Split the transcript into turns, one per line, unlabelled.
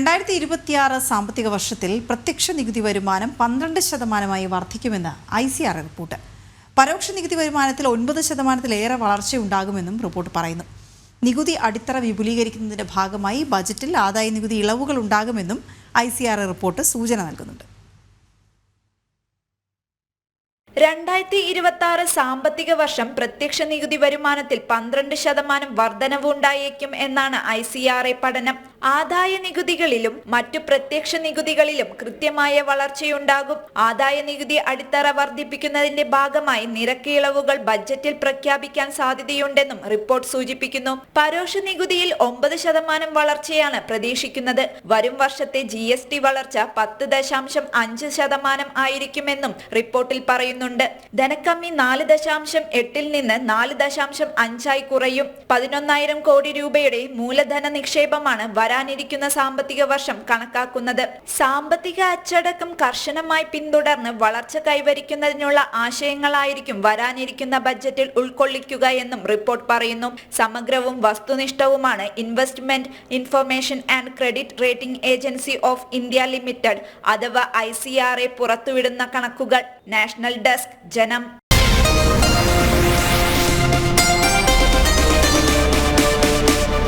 രണ്ടായിരത്തി ഇരുപത്തിയാറ് സാമ്പത്തിക വർഷത്തിൽ പ്രത്യക്ഷ നികുതി വരുമാനം പന്ത്രണ്ട് ശതമാനമായി വർദ്ധിക്കുമെന്ന് ഐ സി ആർ റിപ്പോർട്ട്. പരോക്ഷ നികുതി വരുമാനത്തിൽ ഒൻപത് ശതമാനത്തിലേറെ വളർച്ചയുണ്ടാകുമെന്നും റിപ്പോർട്ട് പറയുന്നു. നികുതി അടിത്തറ വിപുലീകരിക്കുന്നതിന്റെ ഭാഗമായി ബജറ്റിൽ ആദായ നികുതി ഇളവുകൾ ഉണ്ടാകുമെന്നും ഐ സി ആർ റിപ്പോർട്ട് സൂചന നൽകുന്നുണ്ട്.
രണ്ടായിരത്തി ഇരുപത്തി ആറ് സാമ്പത്തിക വർഷം പ്രത്യക്ഷ നികുതി വരുമാനത്തിൽ പന്ത്രണ്ട് ശതമാനം വർധനവ് ഉണ്ടായേക്കും എന്നാണ് ഐ സി ആർ എ പഠനം. ആദായ നികുതികളിലും മറ്റു പ്രത്യക്ഷ നികുതികളിലും കൃത്യമായ വളർച്ചയുണ്ടാകും. ആദായ നികുതി അടിത്തറ വർദ്ധിപ്പിക്കുന്നതിന്റെ ഭാഗമായി നിരക്ക് ഇളവുകൾ ബജറ്റിൽ പ്രഖ്യാപിക്കാൻ സാധ്യതയുണ്ടെന്നും റിപ്പോർട്ട് സൂചിപ്പിക്കുന്നു. പരോക്ഷ നികുതിയിൽ ഒമ്പത് ശതമാനം വളർച്ചയാണ് പ്രതീക്ഷിക്കുന്നത്. വരും വർഷത്തെ ജി എസ് ടി വളർച്ച പത്ത് ദശാംശം അഞ്ച് ശതമാനം ആയിരിക്കുമെന്നും റിപ്പോർട്ടിൽ പറയുന്നുണ്ട്. ധനക്കമ്മി നാല് ദശാംശം എട്ടിൽ നിന്ന് നാല് ദശാംശം അഞ്ചായി കുറയും. പതിനൊന്നായിരം കോടി രൂപയുടെ മൂലധന നിക്ഷേപമാണ് വരാനിരിക്കുന്ന സാമ്പത്തിക വർഷം കണക്കാക്കുന്നത്. സാമ്പത്തിക അച്ചടക്കം കർശനമായി പിന്തുടർന്ന് വളർച്ച കൈവരിക്കുന്നതിനുള്ള ആശയങ്ങളായിരിക്കും വരാനിരിക്കുന്ന ബജറ്റിൽ ഉൾക്കൊള്ളിക്കുക എന്നും റിപ്പോർട്ട് പറയുന്നു. സമഗ്രവും വസ്തുനിഷ്ഠവുമാണ് investment information and credit rating agency of India limited അഥവാ ഐ പുറത്തുവിടുന്ന കണക്കുകൾ. നാഷണൽ ഡെസ്ക് ജനം.